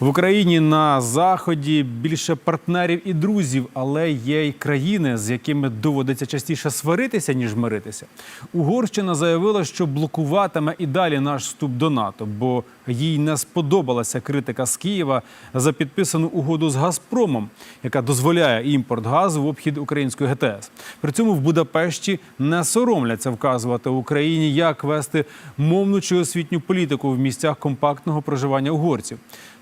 В Україні на заході більше партнерів і друзів, але є й країни, з якими доводиться частіше сваритися ніж миритися. Угорщина заявила, що блокуватиме і далі наш вступ до НАТО, бо їй не сподобалася критика з Києва за підписану угоду з Газпромом, яка дозволяє імпорт газу в обхід української ГТС. При цьому в Будапешті не соромляться вказувати Україні, як вести мовну чи освітню політику в місцях компактного проживання угорців.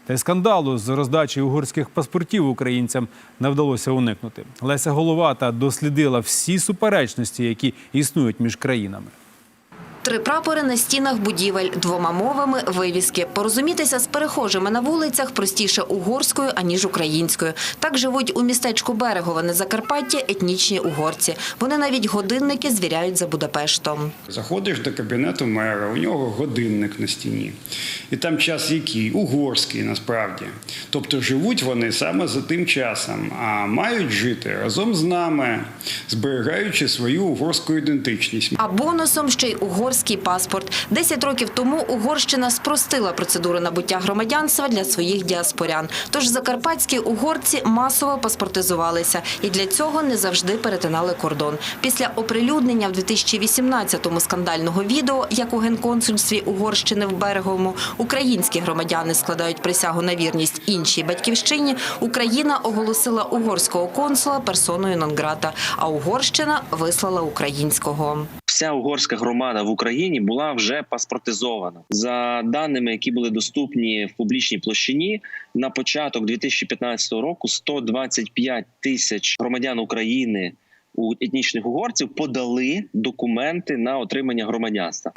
Та й скандалу з роздачі угорських паспортів українцям не вдалося уникнути. Леся Головата дослідила всі суперечності, які існують між країнами. Три прапори на стінах будівель, двома мовами вивіски. Порозумітися з перехожими на вулицях простіше угорською, аніж українською. Так живуть у містечку Берегове на Закарпатті етнічні угорці. Вони навіть годинники звіряють за Будапештом. Заходиш до кабінету мера, у нього годинник на стіні. І там час який? Угорський насправді. Тобто живуть вони саме за тим часом, а мають жити разом з нами, зберігаючи свою угорську ідентичність. А бонусом ще й угорський паспорт. Десять років тому Угорщина спростила процедуру набуття громадянства для своїх діаспорян. Тож закарпатські угорці масово паспортизувалися і для цього не завжди перетинали кордон. Після оприлюднення в 2018-му скандального відео, як у генконсульстві Угорщини в Береговому українські громадяни складають присягу на вірність іншій батьківщині, Україна оголосила угорського консула персоною нон-грата, а Угорщина вислала українського. Вся угорська громада в Україні була вже паспортизована за даними, які були доступні в публічній площині. На початок 2015 року 125 тисяч громадян України у етнічних угорців подали документи на отримання громадянства.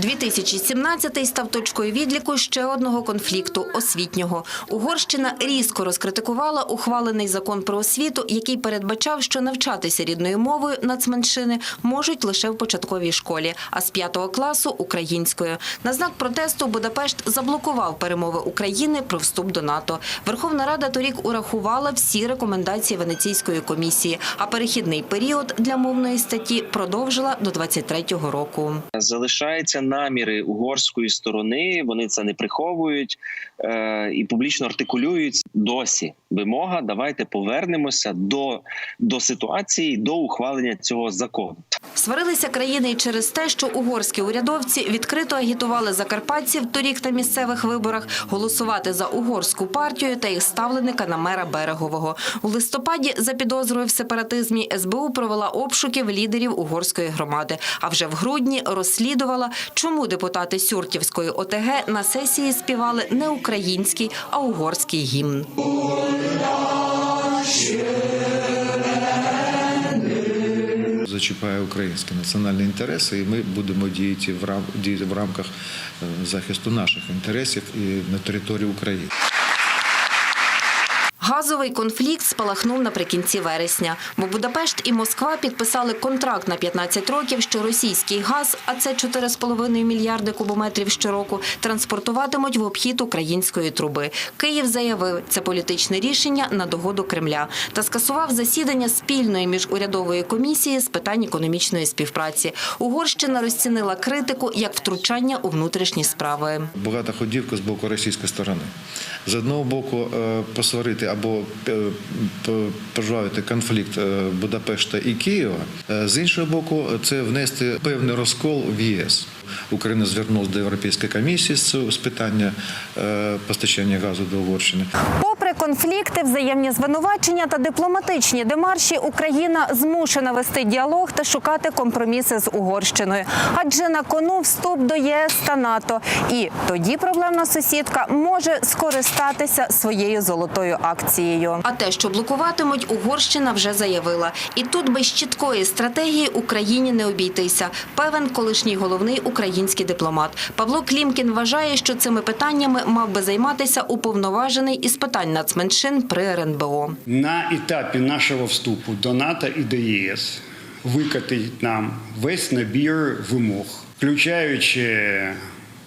2017 став точкою відліку ще одного конфлікту освітнього. Угорщина різко розкритикувала ухвалений закон про освіту, який передбачав, що навчатися рідною мовою нацменшини можуть лише в початковій школі, а з п'ятого класу українською. На знак протесту Будапешт заблокував перемови України про вступ до НАТО. Верховна Рада торік урахувала всі рекомендації Венеційської комісії, а перехідний період для мовної статті продовжила до 23-го року. Залишаються наміри угорської сторони. Вони це не приховують е, і публічно артикулюють досі. Вимога. Давайте повернемося до, до ситуації до ухвалення цього закону. Сварилися країни й через те, що угорські урядовці відкрито агітували закарпатців торік на місцевих виборах голосувати за угорську партію та їх ставленика на мера Берегового. У листопаді за підозрою в сепаратизмі СБУ провела обшуків лідерів угорської громади. А вже в грудні розслідувала, чому депутати Сюртівської ОТГ на сесії співали не український, а угорський гімн. зачіпає українські національні інтереси, і ми будемо діяти в рамках е, захисту наших інтересів і на території України. Газовий конфлікт спалахнув наприкінці вересня, бо Будапешт і Москва підписали контракт на 15 років, що російський газ, а це 4,5 мільярди кубометрів щороку, транспортуватимуть в обхід української труби. Київ заявив, це політичне рішення на догоду Кремля та скасував засідання спільної міжурядової комісії з питань економічної співпраці. Угорщина розцінила критику як втручання у внутрішні справи. Багато ходівка з боку російської сторони. З одного боку, е, посварити або проживати конфлікт е, Будапешта і Києва. Е, З іншого боку, це внести певний розкол в ЄС. Україна звернулася до Європейської комісії з питання е, постачання газу до Угорщини. Конфлікти, взаємні звинувачення та дипломатичні демарші, Україна змушена вести діалог та шукати компроміси з Угорщиною. Адже на кону вступ до ЄС та НАТО. І тоді проблемна сусідка може скористатися своєю золотою акцією. А те, що блокуватимуть, Угорщина вже заявила. І тут без чіткої стратегії Україні не обійтися. Певен колишній головний український дипломат Павло Клімкін вважає, що цими питаннями мав би займатися уповноважений із питань нацменшин при РНБО. На етапі нашого вступу до НАТО і до ЄС викатить нам весь набір вимог, включаючи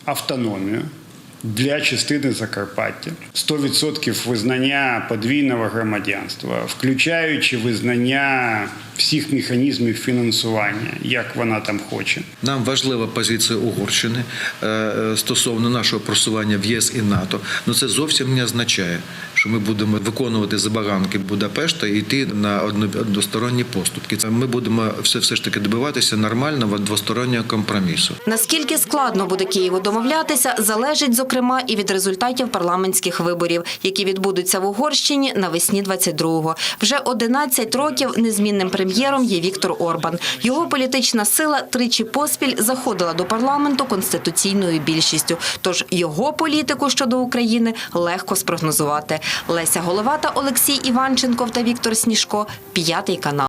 автономію, для частини Закарпаття, 100% визнання подвійного громадянства, включаючи визнання всіх механізмів фінансування, як вона там хоче. Нам важлива позиція Угорщини е, е, стосовно нашого просування в ЄС і НАТО. Ну це зовсім не означає, що ми будемо виконувати забаганки Будапешта і йти на односторонні поступки. Це Ми будемо все, все ж таки добиватися нормального двостороннього компромісу. Наскільки складно буде Києву домовлятися, залежить, зокрема, і від результатів парламентських виборів, які відбудуться в Угорщині навесні 22-го. Вже 11 років незмінним прем'єром є Віктор Орбан. Його політична сила тричі поспіль заходила до парламенту конституційною більшістю. Тож його політику щодо України легко спрогнозувати. Леся Головата, Олексій Іванченков та Віктор Сніжко. П'ятий канал.